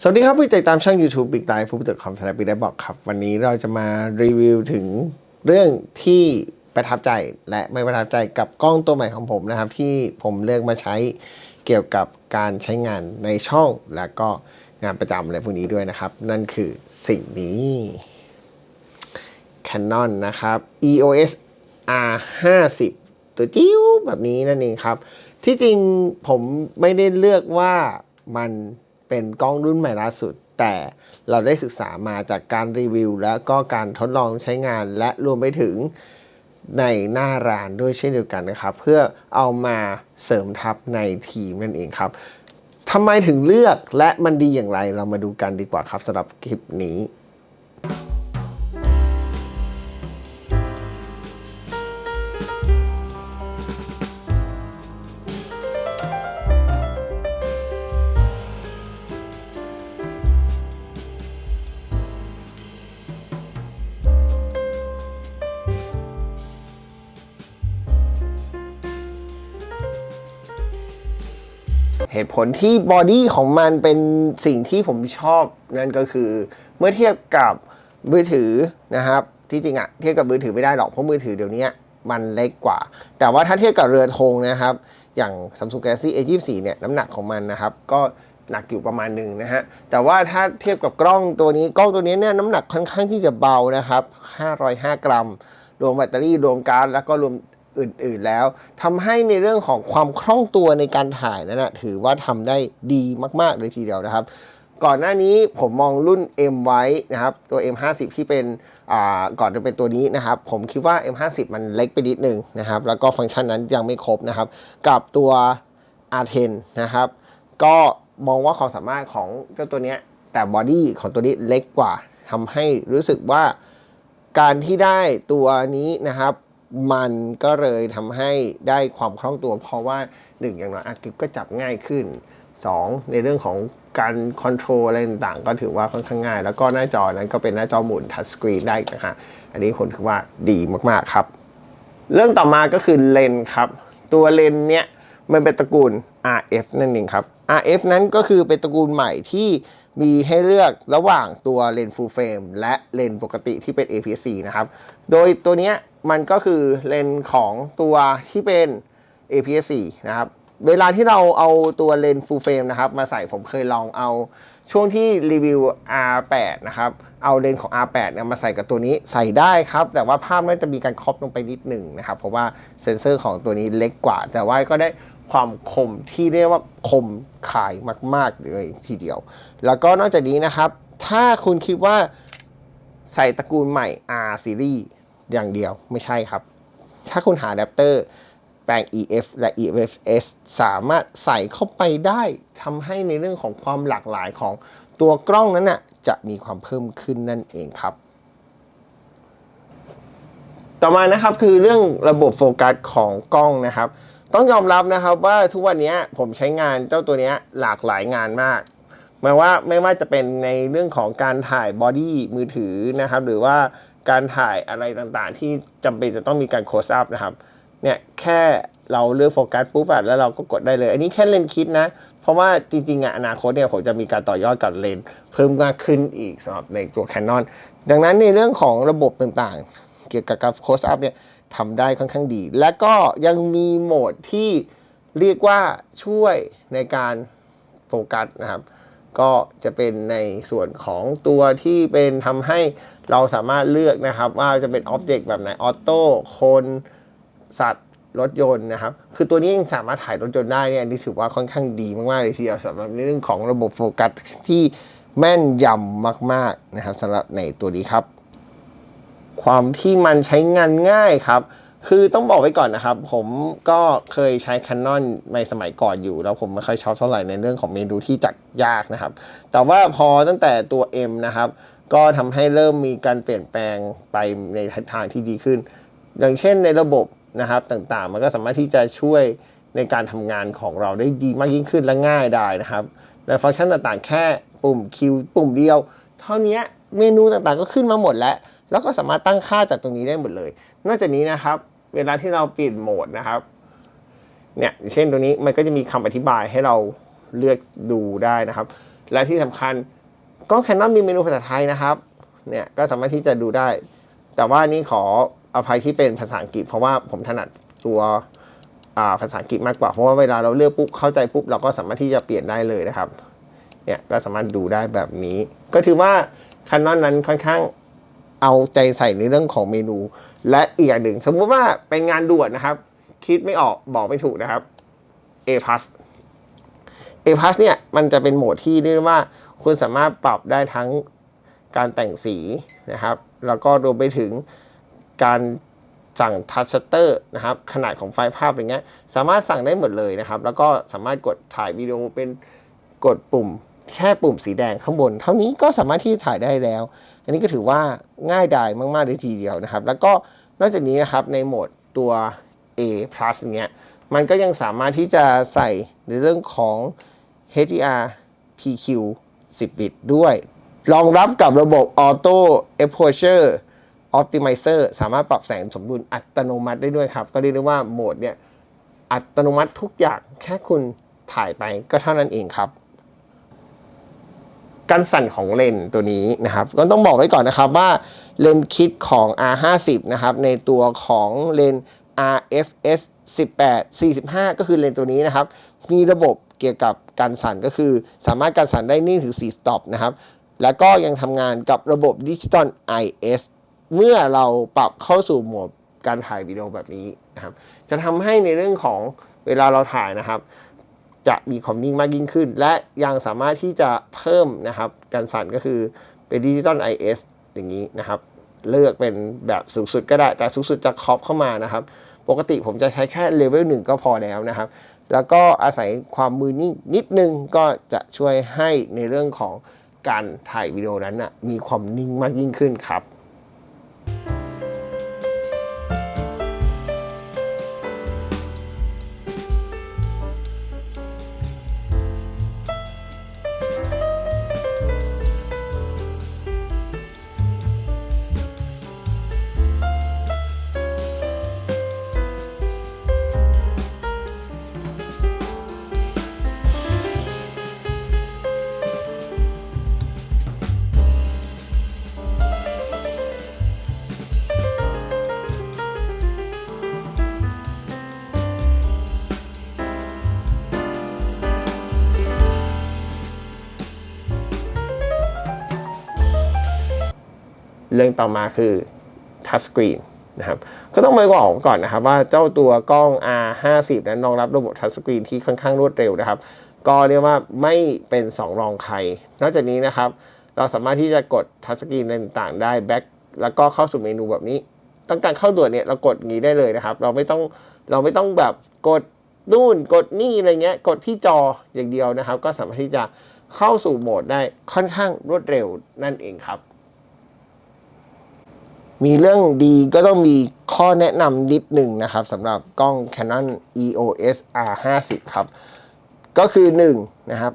สวัสดีครับผู้ติดตามช่อง YouTube Big Life ผู้ติดคอมสแนปปี้ได้บอกครับ วันนี้เราจะมารีวิวถึงเรื่องที่ประทับใจและไม่ประทับใจกับกล้องตัวใหม่ของผมนะครับ ที่ผมเลือกมาใช้เกี่ยวกับการใช้งานในช่อง และก็งานประจำอะไรพวกนี้ด้วยนะครับ นั่นคือสิ่งนี้ Canon นะครับ EOS R50 ตัวจิ้วแบบนี้นั่นเองครับ ที่จริงผมไม่ได้เลือกว่ามัน เป็นกล้องรุ่นใหม่ล่าสุด แต่เราได้ศึกษามาจากการรีวิว และก็การทดลองใช้งานและรวมไปถึงในหน้าร้านด้วยเช่นเดียวกันนะครับ เพื่อเอามาเสริมทัพในทีมนั่นเองครับทำไมถึงเลือกและมันดีอย่างไรเรามาดูกันดีกว่าครับสำหรับคลิปนี้ เหตุผลที่บอดี้ของมันเป็นสิ่งที่ผมชอบนั่นก็คือ เมื่อเทียบกับมือถือนะครับ ที่จริงอะเทียบกับมือถือไม่ได้หรอกเพราะมือถือเดี๋ยวนี้มันเล็กกว่า แต่ว่าถ้าเทียบกับเรือธงนะครับ อย่าง Samsung Galaxy A24 เนี่ยน้ำหนักของมันนะครับ ก็หนักอยู่ประมาณหนึ่งนะฮะ แต่ว่าถ้าเทียบกับกล้องตัวนี้ กล้องตัวนี้เนี่ยน้ำหนักค่อนข้างที่จะเบานะครับ 505 กรัม รวมแบตเตอรี่ รวมการ์ด แล้วก็รวม อื่นๆแล้วทำให้ในเรื่องของความคล่องตัวในการถ่ายนั้นนะถือว่าทำได้ดีมากๆเลยทีเดียวนะครับ ก่อนหน้านี้ผมมองรุ่น M ไว้นะครับตัว M50 ที่เป็นอ่าก่อนจะเป็นตัวนี้นะครับ ผมคิดว่า M50 มันเล็กไปนิดนึงนะครับ แล้วก็ฟังก์ชันนั้นยังไม่ครบนะครับ กับตัว R10 นะครับ ก็มองว่าความสามารถของเจ้าตัวนี้แต่บอดี้ของตัวนี้เล็กกว่าทำให้รู้สึกว่าการที่ได้ตัวนี้นะครับ มันก็เลยทำให้ได้ความคล่องตัว เพราะว่า 1 อย่างน้อยอากิบก็จับง่ายขึ้น 2 ในเรื่องของการคอนโทรลอะไรต่างๆ ก็ถือว่าค่อนข้างง่าย แล้วก็หน้าจอนั้นก็เป็นหน้าจอหมุนทัชสกรีนได้นะฮะอันนี้คนคือว่าดีมากๆครับ เรื่องต่อมาก็คือเลนส์ครับ ตัวเลนส์เนี้ยมันเป็นตระกูล RF นั่นเองครับ RF นั้นก็คือเป็นตระกูลใหม่ที่ มีให้เลือกระหว่างตัวเลนส์ full frame และเลนส์ปกติที่เป็น APS-C นะครับ โดยตัวนี้มันก็คือเลนส์ของตัวที่เป็น APS-C นะครับ เวลาที่เราเอาตัวเลนส์ full frame นะครับ มาใส่ผมเคยลองเอาช่วงที่รีวิว R8 นะครับ เอาเลนส์ของ R8 เนี่ยมาใส่กับตัวนี้ใส่ได้ครับ แต่ว่าภาพมันจะมีการครอปลงไปนิดหนึ่งนะครับ เพราะว่าเซนเซอร์ของตัวนี้เล็กกว่า แต่ว่าก็ได้ ความคมที่เรียกว่าคมขายมาก ๆ เลยทีเดียว แล้วก็นอกจากนี้นะครับ ถ้าคุณคิดว่าใส่ตระกูลใหม่ R series อย่างเดียวไม่ใช่ครับ ถ้าคุณหาอะแดปเตอร์แปลง EF และ EFS สามารถใส่เข้าไปได้ทำให้ในเรื่องของความหลากหลายของตัวกล้องนั้นน่ะจะมีความเพิ่มขึ้นนั่นเองครับ ต่อมานะครับคือเรื่องระบบโฟกัสของกล้องนะครับ ต้องยอมรับนะครับว่าทุกวันนี้ผมใช้งานเจ้าตัวนี้หลากหลายงานมากหมายว่าไม่ว่าจะเป็นในเรื่องของการถ่ายบอดี้มือถือนะครับ หรือว่าการถ่ายอะไรต่างๆ ที่จำเป็นจะต้องมีการโคสอัพนะครับเนี่ยแค่เราเลือกโฟกัสปุ๊บอะแล้วเราก็กดได้เลย อันนี้แค่เลนส์คิดนะ เพราะว่าจริงๆอะอนาคตเนี่ยผมจะมีการต่อยอดกับเลนส์เพิ่มมากขึ้นอีกสำหรับในตัว Canon ดังนั้นในเรื่องของระบบต่างๆ เกี่ยวกับการโคสอัพเนี่ย ทำได้ค่อนข้างดี และก็ยังมีโหมดที่เรียกว่าช่วยในการโฟกัสนะครับ ก็จะเป็นในส่วนของตัวที่เป็นทำให้เราสามารถเลือกนะครับ ว่าจะเป็นอ็อบเจกต์แบบไหนออโต้คนสัตว์รถยนต์นะครับ คือตัวนี้ยังสามารถถ่ายรถยนต์ได้เนี่ยอันนี่ถือว่าค่อนข้างดีมากๆเลยทีเดียวสำหรับเรื่องของระบบโฟกัสที่แม่นยำมาก ๆนะครับสำหรับในตัวนี้ครับ ความที่มันใช้งานง่ายครับ คือต้องบอกไว้ก่อนนะครับ ผมก็เคยใช้ Canon ในสมัยก่อนอยู่ แล้วผมไม่ค่อยชอบเท่าไหร่ในเรื่องของเมนูที่จัดยากนะครับ แต่ว่าพอตั้งแต่ตัว M นะครับ ก็ทำให้เริ่มมีการเปลี่ยนแปลงไปในทิศทางที่ดีขึ้น อย่างเช่นในระบบนะครับต่างๆ มันก็สามารถที่จะช่วยในการทำงานของเราได้ดีมากยิ่งขึ้นและง่ายได้นะครับในฟังก์ชันต่างๆ แค่ปุ่มคิวปุ่มเดียว เท่านี้ เมนูต่างๆ ก็ขึ้นมาหมดแล้ว แล้วก็สามารถตั้งค่าจากตรงนี้ได้หมดเลย นอกจากนี้นะครับ เวลาที่เราเปลี่ยนโหมดนะครับ เนี่ยเช่นตัวนี้มันก็จะมีคำอธิบายให้เราเลือกดูได้นะครับ และที่สำคัญกล้อง Canon มีเมนูภาษาไทยนะครับ เนี่ยก็สามารถที่จะดูได้ แต่ว่านี่ขออภัยที่เป็นภาษาอังกฤษ เพราะว่าผมถนัดตัวภาษาอังกฤษมากกว่า เพราะว่าเวลาเราเลือกปุ๊บเข้าใจปุ๊บเราก็สามารถที่จะเปลี่ยนได้เลยนะครับ เนี่ยก็สามารถดูได้แบบนี้ ก็ถือว่าคันนอนนั้นค่อนข้างเอาใจใส่ในเรื่องของเมนู และอีกอย่างหนึ่ง สมมุติว่าเป็นงานด่วนนะครับ คิดไม่ออกบอกไม่ถูกนะครับ A plus A plus เนี่ยมันจะเป็นโหมดที่เรียกว่าคุณสามารถปรับได้ทั้งการแต่งสีนะครับ แล้วก็รวมไปถึงการสั่งทัชชัตเตอร์นะครับขนาดของไฟล์ภาพอย่างเงี้ยสามารถสั่งได้หมดเลยนะครับ แล้วก็สามารถกดถ่ายวิดีโอเป็นกดปุ่ม แค่ปุ่มสีแดงข้างบน เท่านี้ก็สามารถที่จะถ่ายได้แล้ว อันนี้ก็ถือว่าง่ายดายมากๆเลยทีเดียวนะครับ แล้วก็นอกจากนี้นะครับในโหมดตัว A plus เนี้ยมันก็ยังสามารถที่จะใส่ในเรื่องของ HDR PQ 10 บิตด้วย รองรับกับระบบ Auto Exposure Optimizer สามารถปรับแสงสมดุลอัตโนมัติได้ด้วยครับ ก็เรียกได้ว่าโหมดเนี่ยอัตโนมัติทุกอย่างแค่คุณถ่ายไปก็เท่านั้นเองครับ การสั่นของเลนส์ตัวนี้นะครับก็ต้องบอกไว้ก่อนนะครับว่าเลนส์คิดของ R50 นะครับในตัวของเลนส์ RFS 18 45 ก็คือเลนส์ตัวนี้นะครับ มีระบบเกี่ยวกับการสั่นก็คือ สามารถการสั่นได้นิ่งถึง 4 สต็อปนะครับ แล้วก็ยังทำงานกับระบบดิจิตอล IS เมื่อเราปรับเข้าสู่โหมดการถ่ายวิดีโอแบบนี้นะครับ จะทำให้ในเรื่องของเวลาเราถ่ายนะครับ จะมีความนิ่งมากยิ่งขึ้น และยังสามารถที่จะเพิ่มนะครับการสั่นก็คือเป็นดิจิตอล IS อย่างนี้นะครับ เลือกเป็นแบบสูงสุดก็ได้ แต่สูงสุดจะครอบเข้ามานะครับ ปกติผมจะใช้แค่เลเวลหนึ่งก็พอแล้วนะครับ แล้วก็อาศัยความมือนิ่งนิดนึงก็จะช่วยให้ในเรื่องของการถ่ายวิดีโอนั้นนะมีความนิ่งมากยิ่งขึ้นครับ เรื่องต่อมาคือ touch screen นะครับก็ต้องมาบอกก่อนนะครับว่าเจ้าตัวกล้อง R50 นั้นรองรับระบบ touch screen ที่ค่อนข้างรวดเร็วนะครับ ก็เรียกว่าไม่เป็นสองรองใคร นอกจากนี้นะครับ เราสามารถที่จะกด touch screen ต่างๆได้ back แล้วก็เข้าสู่เมนูแบบนี้ ต้องการเข้าด่วนเนี่ยเรากดอย่างนี้ได้เลยนะครับ เราไม่ต้องเราไม่ต้องแบบกดนู่นกดนี่อะไรเงี้ยกดที่จออย่างเดียวนะครับ ก็สามารถที่จะเข้าสู่โหมดได้ค่อนข้างรวดเร็วนั่นเองครับ มีเรื่องดีก็ต้องมีข้อแนะนำนิดหนึ่งนะครับสำหรับกล้อง Canon EOS R50 ครับ ก็คือ1นะครับ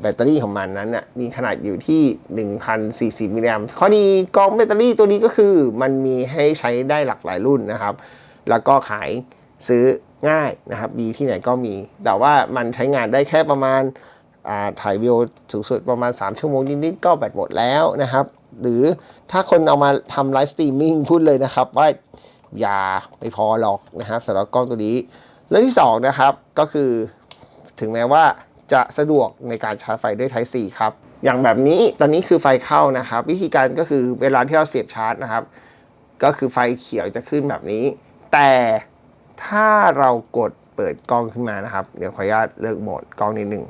แบตเตอรี่ของมันนั้นน่ะมีขนาดอยู่ที่ 1,040มิลลิแอมป์ข้อดีกล้องแบตเตอรี่ตัวนี้ก็คือมันมีให้ใช้ได้หลากหลายรุ่นนะครับ แล้วก็ขายซื้อง่ายนะครับมีที่ไหนก็มี แต่ว่ามันใช้งานได้แค่ประมาณถ่ายวิดีโอสูงสุดประมาณ 3 ชั่วโมงนิดๆก็แบตหมดแล้วนะครับ หรือถ้าคนเอามาทำไลฟ์สตรีมมิ่งพูดเลยนะครับ ว่าอย่าไม่พอหรอกนะครับสำหรับกล้องตัวนี้เรื่องที่2นะครับก็คือถึงแม้ว่าจะสะดวกในการชาร์จไฟด้วย Type C ครับ อย่างแบบนี้ตอนนี้คือไฟเข้านะครับ วิธีการก็คือเวลาที่เราเสียบชาร์จนะครับ ก็คือไฟเขียวจะขึ้นแบบนี้ แต่ถ้าเรากดเปิดกล้องขึ้นมานะครับ เดี๋ยวขออนุญาตเลือกโหมดกล้องนิดหนึ่ง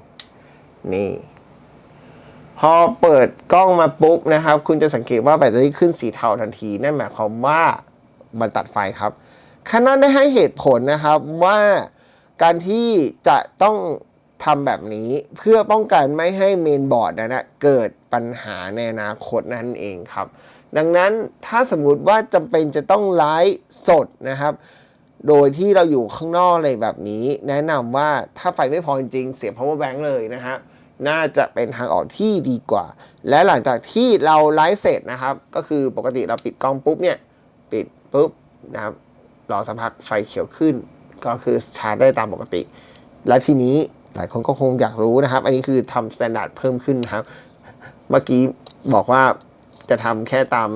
นี่ พอเปิดกล้องมาปุ๊บนะครับ คุณจะสังเกตว่าแบตเตอรี่ขึ้นสีเทาทันที นั่นหมายความว่ามันตัดไฟครับคานอนได้ให้เหตุผลนะครับว่าการที่จะต้องทำแบบนี้เพื่อป้องกันไม่ให้เมนบอร์ดนั้นะเกิดปัญหาในอนาคตนั่นเองครับ ดังนั้นถ้าสมมุติว่าจำเป็นจะต้องไลฟ์สดนะครับ โดยที่เราอยู่ข้างนอกอะไรแบบนี้ แนะนำว่าถ้าไฟไม่พอจริงเสียบ power bank เลยนะฮะ น่าจะเป็นทางออกที่ดีกว่า และหลังจากที่เราไลฟ์เสร็จนะครับ ก็คือปกติเราปิดกล้องปุ๊บเนี่ย ปิดปุ๊บนะครับรอสักพักไฟเขียวขึ้น ก็คือชาร์จได้ตามปกติ และทีนี้หลายคนก็คงอยากรู้นะครับ อันนี้คือทำ s t ต n d า r d เพิ่มขึ้นนะครับ เมื่อกี้บอกว่าจะทำแค่ตาม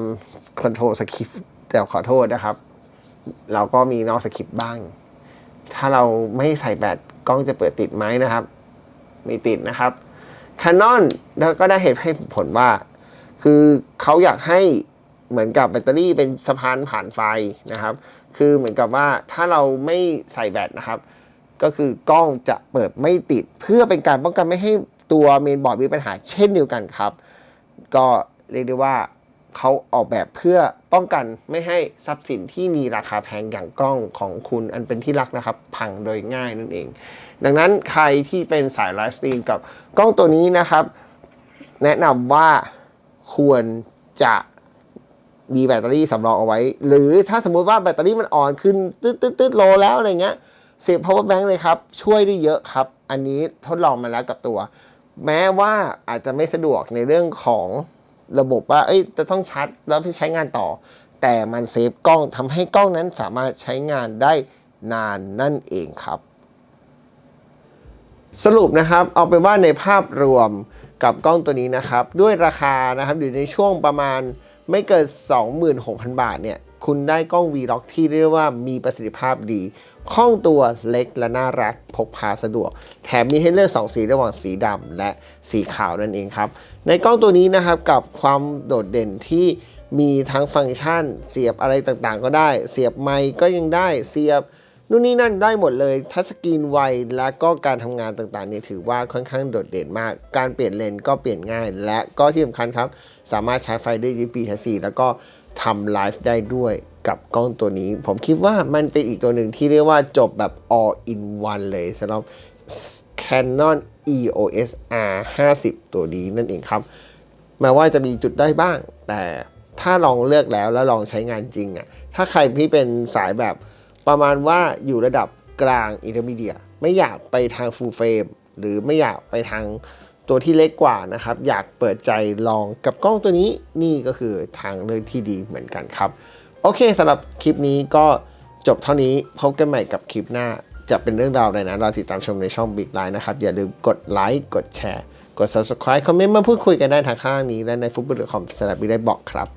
Control Script แต่ขอโทษนะครับ เราก็มีนอกสคริปต์บ้าง ถ้าเราไม่ใส่แบตกล้องจะเปิดติดไหมนะครับไม่ติดนะครับ Canon แล้วก็ได้เหตุให้ผลว่า คือเขาอยากให้เหมือนกับแบตเตอรี่เป็นสะพานผ่านไฟนะครับ คือเหมือนกับว่าถ้าเราไม่ใส่แบตนะครับ ก็คือกล้องจะเปิดไม่ติดเพื่อเป็นการป้องกันไม่ให้ตัวเมนบอร์ดมีปัญหาเช่นเดียวกันครับ ก็เรียกได้ว่าเขาออกแบบเพื่อป้องกันไม่ให้ทรัพย์สินที่มีราคาแพงอย่างกล้องของคุณอันเป็นที่รักนะครับ พังโดยง่ายนั่นเอง ดังนั้นใครที่เป็นสายไลฟ์สตรีมกับกล้องตัวนี้นะครับ แนะนำว่าควรจะมีแบตเตอรี่สำรองเอาไว้ หรือถ้าสมมุติว่าแบตเตอรี่มันอ่อนขึ้นตึ๊ดตึ๊ดตึ๊ดโลแล้วอะไรเงี้ยเสียบ power bank เลยครับ ช่วยได้เยอะครับ อันนี้ทดลองมาแล้วกับตัว แม้ว่าอาจจะไม่สะดวกในเรื่องของระบบว่า เอ้ย จะต้องชาร์จแล้วไปใช้งานต่อ แต่มันเซฟกล้องทำให้กล้องนั้นสามารถใช้งานได้นานนั่นเองครับ สรุปนะครับเอาเป็นว่าในภาพรวมกับกล้องตัวนี้นะครับ ด้วยราคานะครับอยู่ในช่วงประมาณไม่เกิน 26,000 บาทเนี่ยคุณได้กล้อง Vlog ที่เรียกว่ามีประสิทธิภาพดีคล่องตัวเล็กและน่ารักพกพาสะดวก แถมมีให้เลือก 2 สีระหว่างสีดำและสีขาวนั่นเองครับ ในกล้องตัวนี้นะครับกับความโดดเด่นที่มีทั้งฟังก์ชัน เสียบอะไรต่างๆ ก็ได้ เสียบไมค์ก็ยังได้เสียบ นู่นนี่นั่นได้หมดเลย ทัชสกรีนไวและก็การทำงานต่างๆเนี่ยถือว่าค่อนข้างโดดเด่นมาก การเปลี่ยนเลนส์ก็เปลี่ยนง่าย และก็ที่สำคัญครับ สามารถใช้ไฟด้วย USB Type-C แล้วก็ทำไลฟ์ได้ด้วยกับกล้องตัวนี้ ผมคิดว่ามันเป็นอีกตัวหนึ่งที่เรียกว่าจบแบบ all in one เลยสำหรับ Canon EOS R 50ตัวนี้นั่นเองครับแม้ว่าจะมีจุดได้บ้าง แต่ถ้าลองเลือกแล้วแล้วลองใช้งานจริงอะ่ะถ้าใครที่เป็นสายแบบ ประมาณว่าอยู่ระดับกลางอินเตอร์มีเดียไม่อยากไปทาง full frame หรือไม่อยากไปทางตัวที่เล็กกว่านะครับ อยากเปิดใจลองกับกล้องตัวนี้นี่ก็คือทางเลือกที่ดีเหมือนกันครับ โอเคสำหรับคลิปนี้ก็จบเท่านี้พบกันใหม่กับคลิปหน้าจะเป็นเรื่องราวอะไรนะเราติดตามชมในช่อง Big Line นะครับ อย่าลืมกดไลค์กดแชร์ กด subscribe คอมเมนต์มาพูดคุยกันได้ทางข้างนี้ และในฟุตบอลคอมสำหรับบิได้บอกครับ